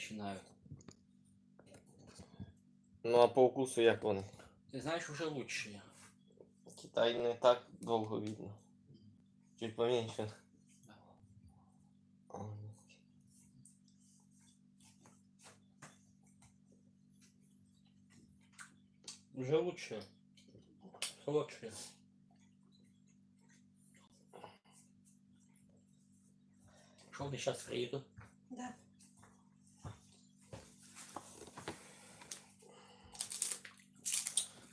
начинают. Ну а по вкусу як вони? Ты знаешь, уже лучшие. Китай не так довго видно. Чуть поменьше. Да. А, ні. Уже лучше. Лучше. Что сейчас приеду? Да.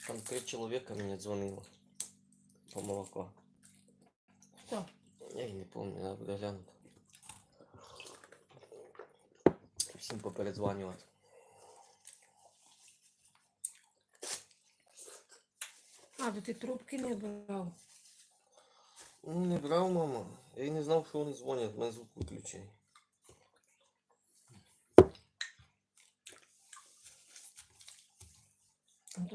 Там три чоловіка мені дзвонило. По молоко. Хто? Я і не пам'ятаю, треба буде глянути. Всім попередзванювати. А, то ти трубки не брав. Ну не брав, мама. Я й не знав, що вони дзвонять, в мене звук виключений.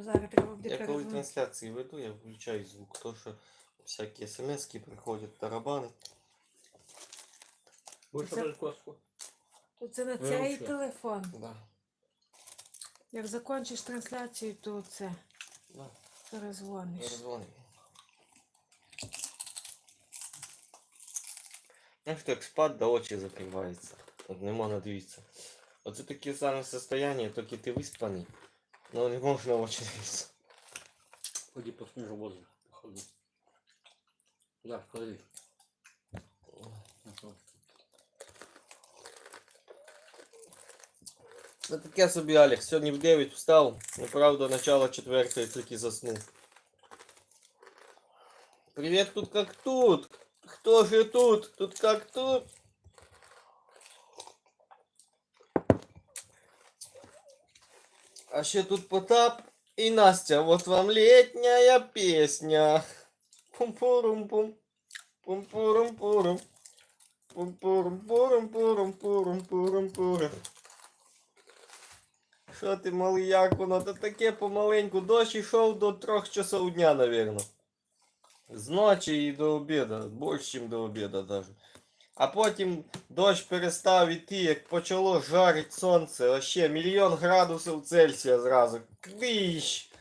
Зараз треба буде Я коли перезвонити. трансляції веду, я включаю звук, то що всякі смс приходять, тарабани. Положить костку? То це на цей що? телефон. Да. Як закінчиш трансляцію, то це Да. перезвониш. Перезвонив. Ну що, як спад, да очі закриваються. От не можна дивитися. Оце таке саме состояние, тільки ти виспаний, але не можна очі дивитися. Ходи по снежу воздух. Походи. Да, ходи. Ага. Це таке собі Алекс. Сьогодні в 9 встав, ну правда, начало четвертої тільки заснув. Привіт, тут как тут. Хто же тут? Тут как тут. А ще тут Потап і Настя. Вот вам летняя песня. Пум-пурум-пум. Пум-пурум-пурум. Пум-пурум-пурум-пурум-пурум-пурум-пурум. Що ти, малий, як воно? Та таке помаленьку. Дощ йшов до трьох часов дня, навірно. З ночі і до обіду. Більше, ніж до обіду даже. А потім дощ перестав іти, як почало жарить сонце. Вообще мільйон градусів Цельсія зразу. Квіщ!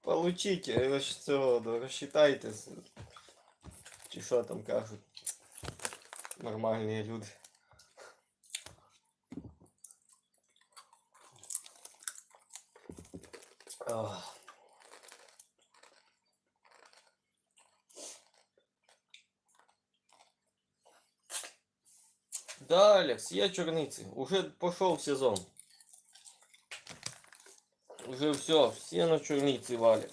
Получите, е, цього, розчитайте. Чи що там кажуть. Нормальні люди. Ах. Да, Алекс, я черницы. Уже пошел сезон. Уже все, все на черницы валят.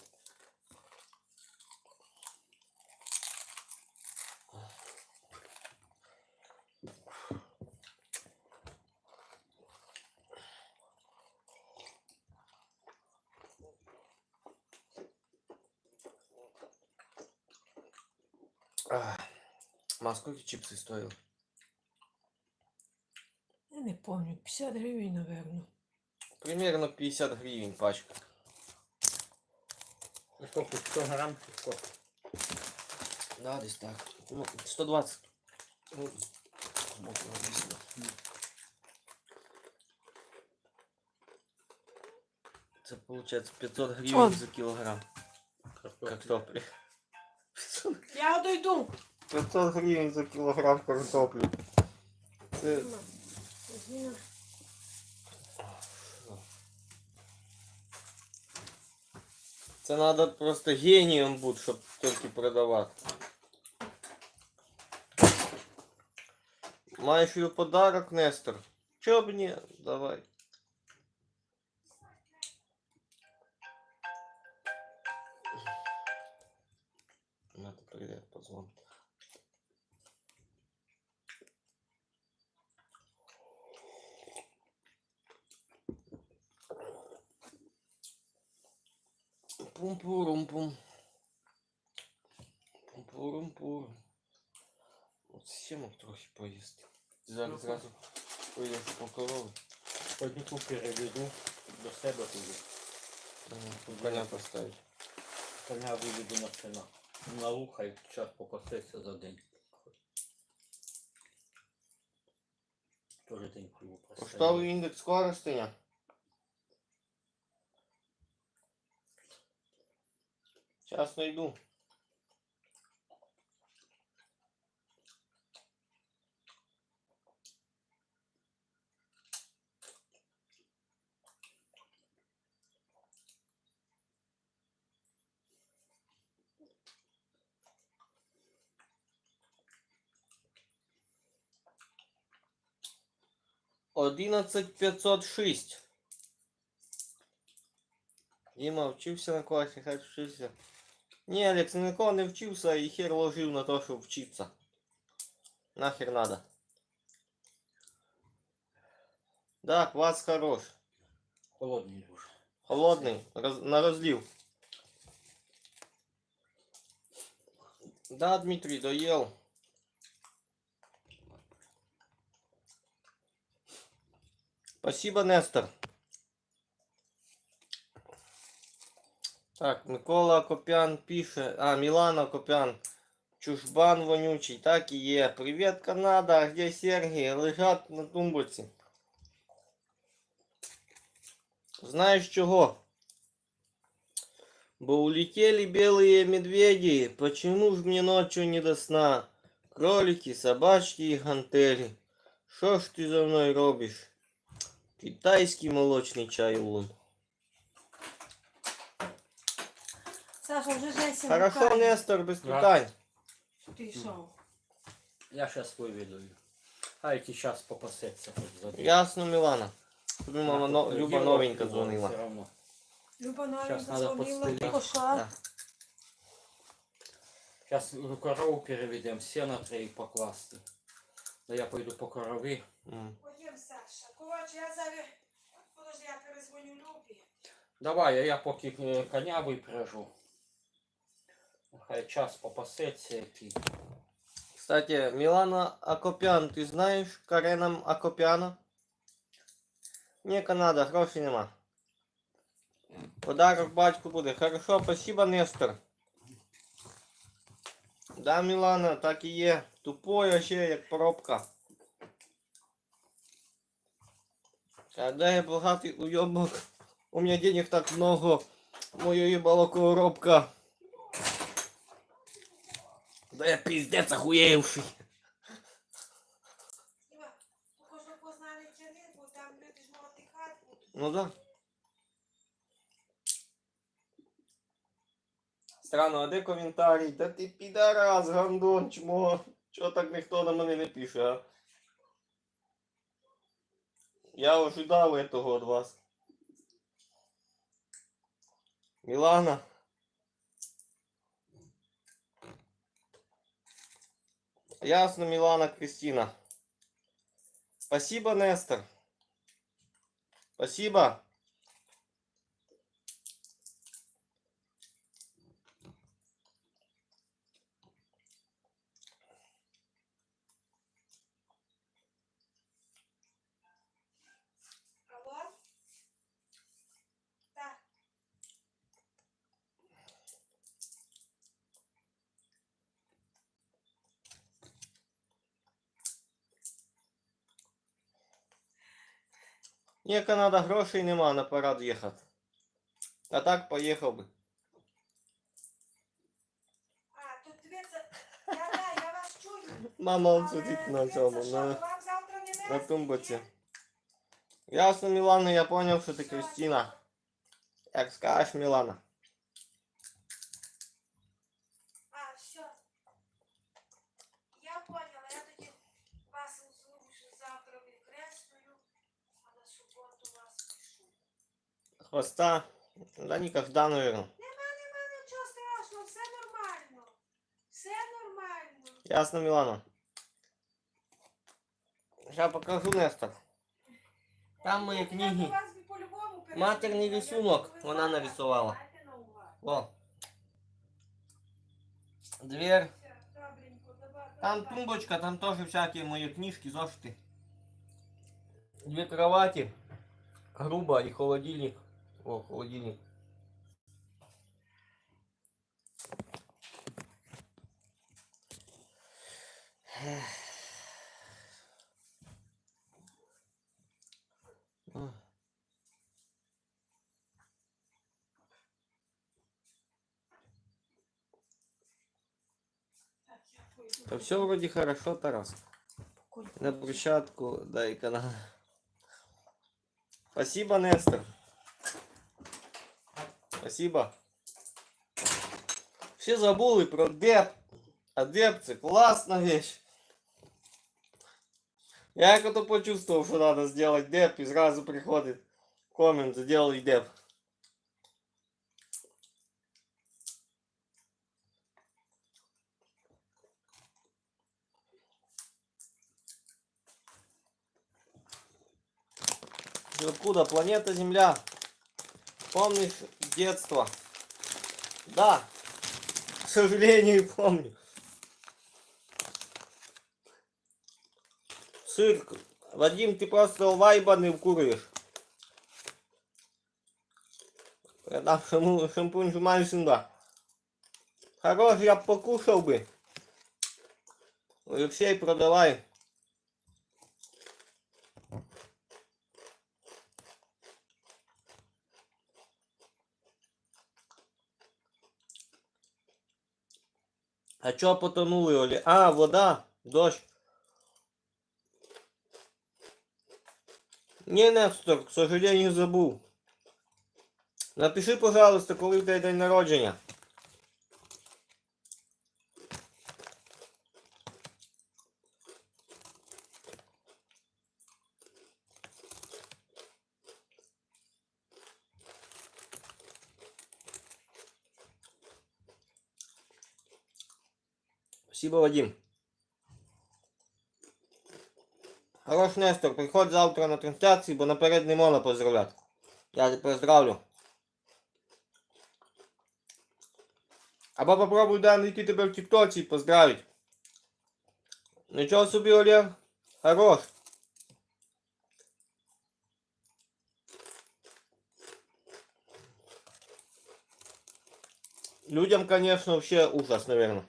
Ма, сколько чипсы стоил? Я не пам'ятаю, 50 гривень, напевно. Примерно 50 гривен пачка. Ну Сколько? 100 грамм? чи Сколько? Да, десь так. Ну, 120. Ну, збоку написано. Це виходить 500 гривень Он. за кілограм Картофель. картоплі. Я дойду. 500 гривень за кілограм картоплі. Це... Це треба просто генієм бути, щоб тільки продавати. Маєш її подарок, Нестор? Чо б ні? Давай. Курампур. От схему трохи поїсти. Зараз ну, зразу поїсти по корови. Одніку переведу до себе туди. Коня поставить. Коня виведу на сина. На луха и час покоситься за день. Тоже день клюву Поставлю індекс скоростення. Сейчас найду. 11506. Діма вчився на класі, хай вчився. Ні, Алекс, нікого не учился и хер ложил на то, чтобы учиться. Нахер надо. Да, квас хорош. Холодный, дуже. Холодний, роз, на разлив. Да, Дмитрий, доел. Спасибо, Нестор. Так, Микола Копян пише. А, Милана Копян. Чужбан вонючий, так и є. Привет, Канада. А Где Сергей? Лежат на тумбочці. Знаешь чего? Бо улетели белые медведи. Почему ж мне ночью не до сна? Кролики, собачки и гантели. Что ж ты за мной робишь? Китайский молочный чай улун. Саша, вже Жеся Хорошо, гукає. Нестор, без Да. питань. Ти йшов. Я сейчас выведу. А эти сейчас попасется хоть за день. Ясно, Милана. Тобі мама Я но... тут Люба делал новенька пиво, дзвонила. всё равно. Люба Щас новенька надо дзвонила, подстелить. пішла. Да. Сейчас корову переведем, сено треба покласти. Да я пойду по корови. М. Ходім, Саша. Коротше, я зараз... Подожди, я перезвоню Любі. Давай, а я поки е, коня випряжу. Хай час попасеться який. Кстати, Милана Акопян, ты знаешь Карена Акопяна? Не, Канада, грошей нема. Подарок батьку буде. Хорошо, спасибо, Нестор. Да, Милана, так і є. Тупой ще, як пробка. А да я богатый уебок. У меня денег так много. Моё ебало коробка. Да я пиздец охуевший. Будуть. Ну да. Странно, а де коментарі? Та ти підарас, гандон, чмо. Чого так ніхто на мене не пише, а? Я ожидав этого від вас. Мілана. Ясно, Мілана Кристина. Спасибо, Нестор. Спасибо. Ні, Канада, грошей нема на парад їхати. А так поїхав би. А, тут дивіться, я, да, я вас чую. Мама он Але сидить на дивіться, цьому, що, на, вам завтра не на вести, тумбоці. ні? Ясно, Мілана, я поняв, що ти Кристина. Як скажеш, Мілана. Хвоста. Да никогда, наверное. Нема, нема нічого страшного, все нормально. Все нормально. Ясно, Мілана. Сейчас покажу, Нестор. Там мої Я книги. до вас по-любому перейду. Матерний Я рисунок думаю, вона завтра. нарисувала. Дайте на увагу. О. Дверь. Все, добренько, давай, Там давай. тумбочка, там тоже всякие мои книжки, зошиты. Две кровати. Грубо и холодильник. О, холодильник. Пойду. Да все вроде хорошо, Тарас. На брусчатку дай-ка на. Спасибо, Нестор. Спасибо. Все забули про деп. А деп це вещь. Я ото почувствовал, что надо сделать деп, и сразу приходит коммент, сделай деп. Ты откуда? Планета Земля. Помнишь детство? Да. К сожалению, помню. Цирк. Вадим, ты просто вкурюєш. Продам шаму, шампунь Жумальсинга. Хорош, я б покушав би. Олексій, продавай. А чого потонули, Олі? А, вода, дощ. Ні, Нестор, к сожалению, забув. Напиши, пожалуйста, коли в день народження. Спасибо, Вадим. Хорош, Нестор, приходь завтра на трансляцію, бо наперед не можна поздравляти. Я тебе поздравлю. Або попробуй да, знайти тебе в тіктоці і поздравить. Нічого собі, Олег. Хорош. Людям, конечно, вообще ужас, наверное.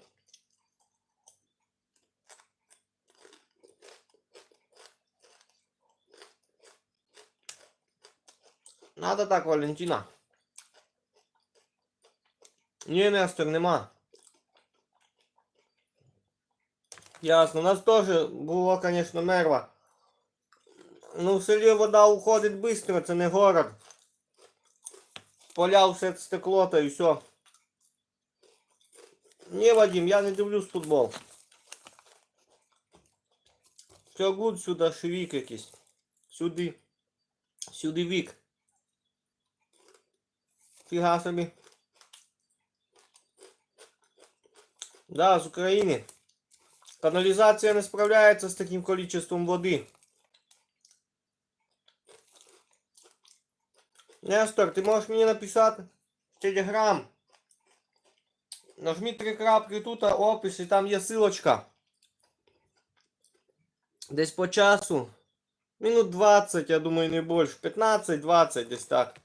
Надо так, Валентина. Ні, Нестор, нема. Ясно, у нас теж було, конечно, мерва. Ну, в селі вода уходить швидко, це не город. Поля все стекло та і все. Ні, Вадим, я не дивлюсь футбол. Все гуд сюди швік якийсь. Сюди. Сюди вік. Фига собі. Да, з України. Каналізація не справляється з таким количеством води. Нестор, ти можеш мені написати в Телеграм. Нажми три крапки тут, опис, і там є силочка. Десь по часу. Минут 20, я думаю, не більше. 15-20 десь так.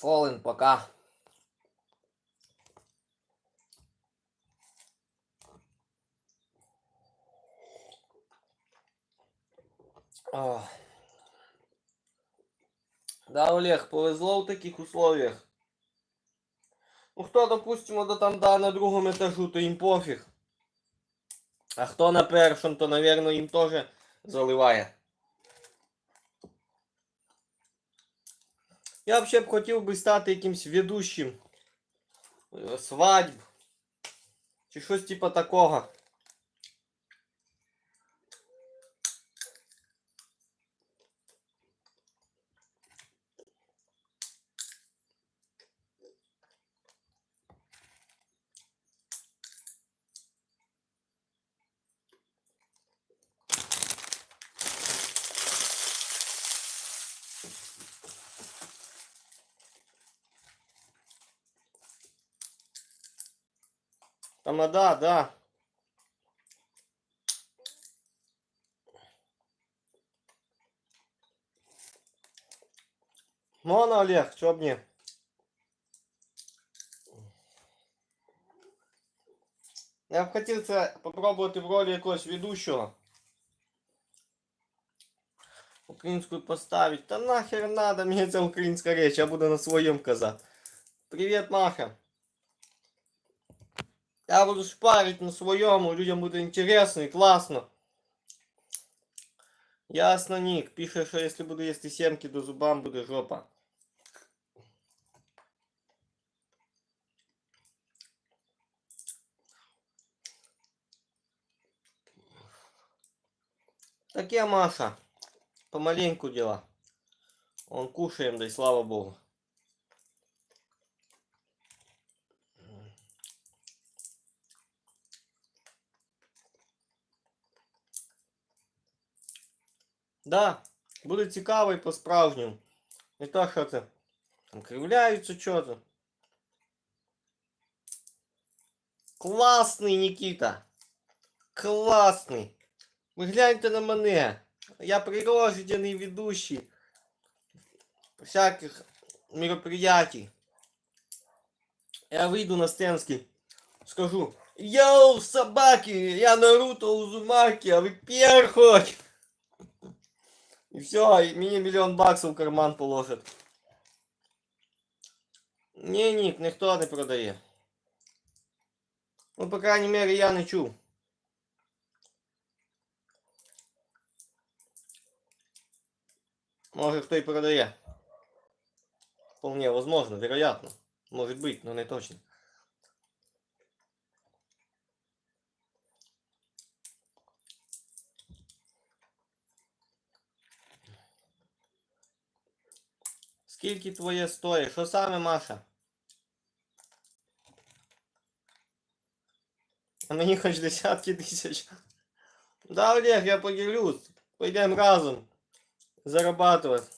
Фолен, пока. Ох. Да, Олег, повезло в таких условиях. Ну, хто, допустимо, до там да, на другому етажу, то їм пофіг. А хто на першому, то, наверное, їм теж заливає. Я вообще б хотів би стати якимсь ведущим е, свадьб. Щось типа такого. Тамада, да. Мона Олег, чо б ні? Я б хотів це попробувати в ролі якогось ведущого. Українською поставити. Та нахер надо мені ця українська річ, я буду на своєму казати. Привіт, Маха. Я буду шпарить на своєму, людям буде інтересно і класно. Ясно, Нік. Пише, що якщо буду їсти сімки, до зубам буде жопа. Таке, Маша. Помаленьку дела. Он кушаем, да и слава богу. Да, буде цікаво і по-справжньому. Не то, що це там кривляються чого-то. Класний, Нікіта. Класний. Ви гляньте на мене. Я прирожденный ведущий всяких мероприятий. Я выйду на Стенский, скажу, Йоу, собаки, я Наруто Узумаки, а вы перхоть. И все, и мне миллион баксов в карман положат. Не, Ник, ніхто не продає. Ну, по крайней мере, я не чув. Может, кто и продає. Вполне возможно, вероятно. Может быть, но не точно. Скільки твоє стоїть? Що саме, Маша? А мені хоч десятки тисяч. Да, Олег, я поделюсь. Пойдем разом зарабатывать.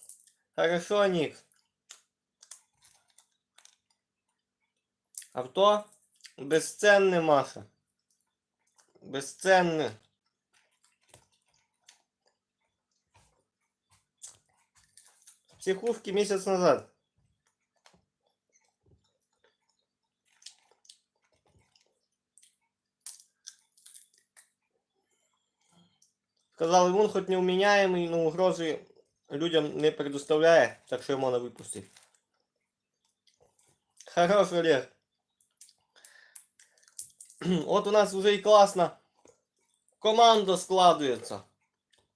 Хорошо, Ник. Авто безценне, Маша. Безценне. Психушки месяц назад. Сказал, он хоть неуменяемый, но угрозы людям не предоставляє, так що його можна випустити. Хорош, Олег. Вот у нас уже и классно команда складывается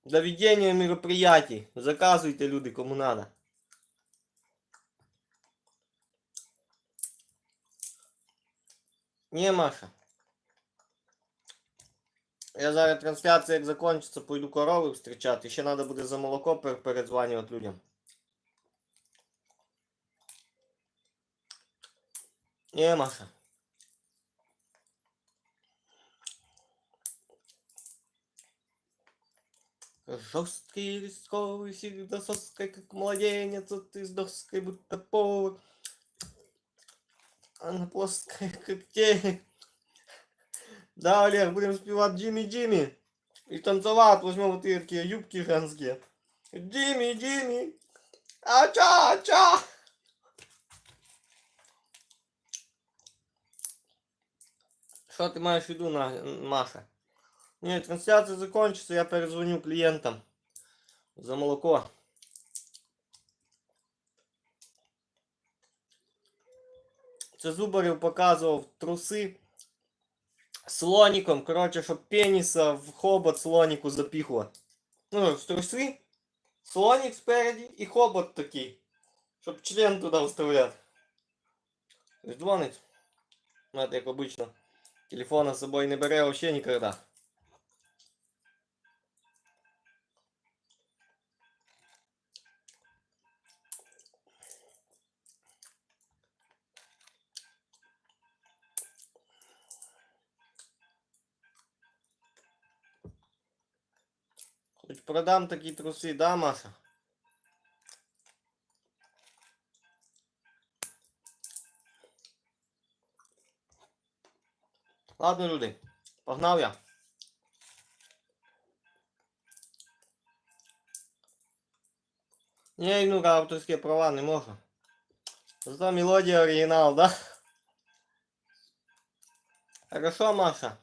для ведения мероприятий. Заказывайте, люди, кому надо. Не, Маша. Я зараз трансляція як закончиться, пойду корови встрічати. Ще треба буде за молоко пер- передзванювати людям. Не, Маша. Жесткий рисковый, всегда соской, как младенец, а ты с доской будто повар. Она плоская, как тень. Да, Олег, будем спевать Джимми Джимми. И танцевать, возьмем вот такие юбки женские. Джимми, Джимми. Ача, ача. Что ты маешь в виду, Маша? Нет, трансляция закончится, я перезвоню клиентам за молоко. Це Зубарів показував труси слоником, короче, щоб пениса в хобот слонику запихувати. Ну, в труси, слоник спереді і хобот такий. Щоб член туди вставляти. Дзвонить. Знаєте, як обично. Телефона з собою не бере вообще ніколи. продам такі труси, да, Маша? Ладно, люди, погнав я. Ні, ну авторські права не можна. Зато мелодія оригінал, да? Хорошо, Маша.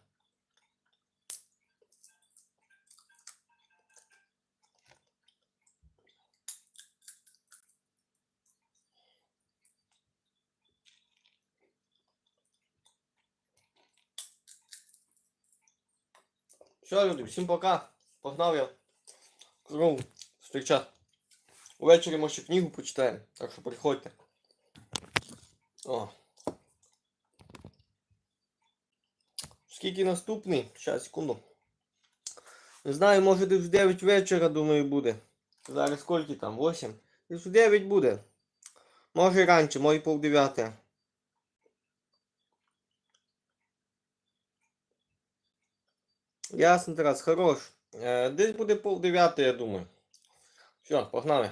Все, люди, всім пока. Погнав я. Кров зустрічати. Увечері може книгу почитаємо, так що приходьте. О. Скільки наступний? Щас, секунду. Не знаю, може десь в 9 вечора, думаю, буде. Зараз скільки там? 8? Десь в 9 буде. Може і раніше, може і пол 9. Ясно, Тарас, хорош. Десь буде пол 9, я думаю. Все, погнали.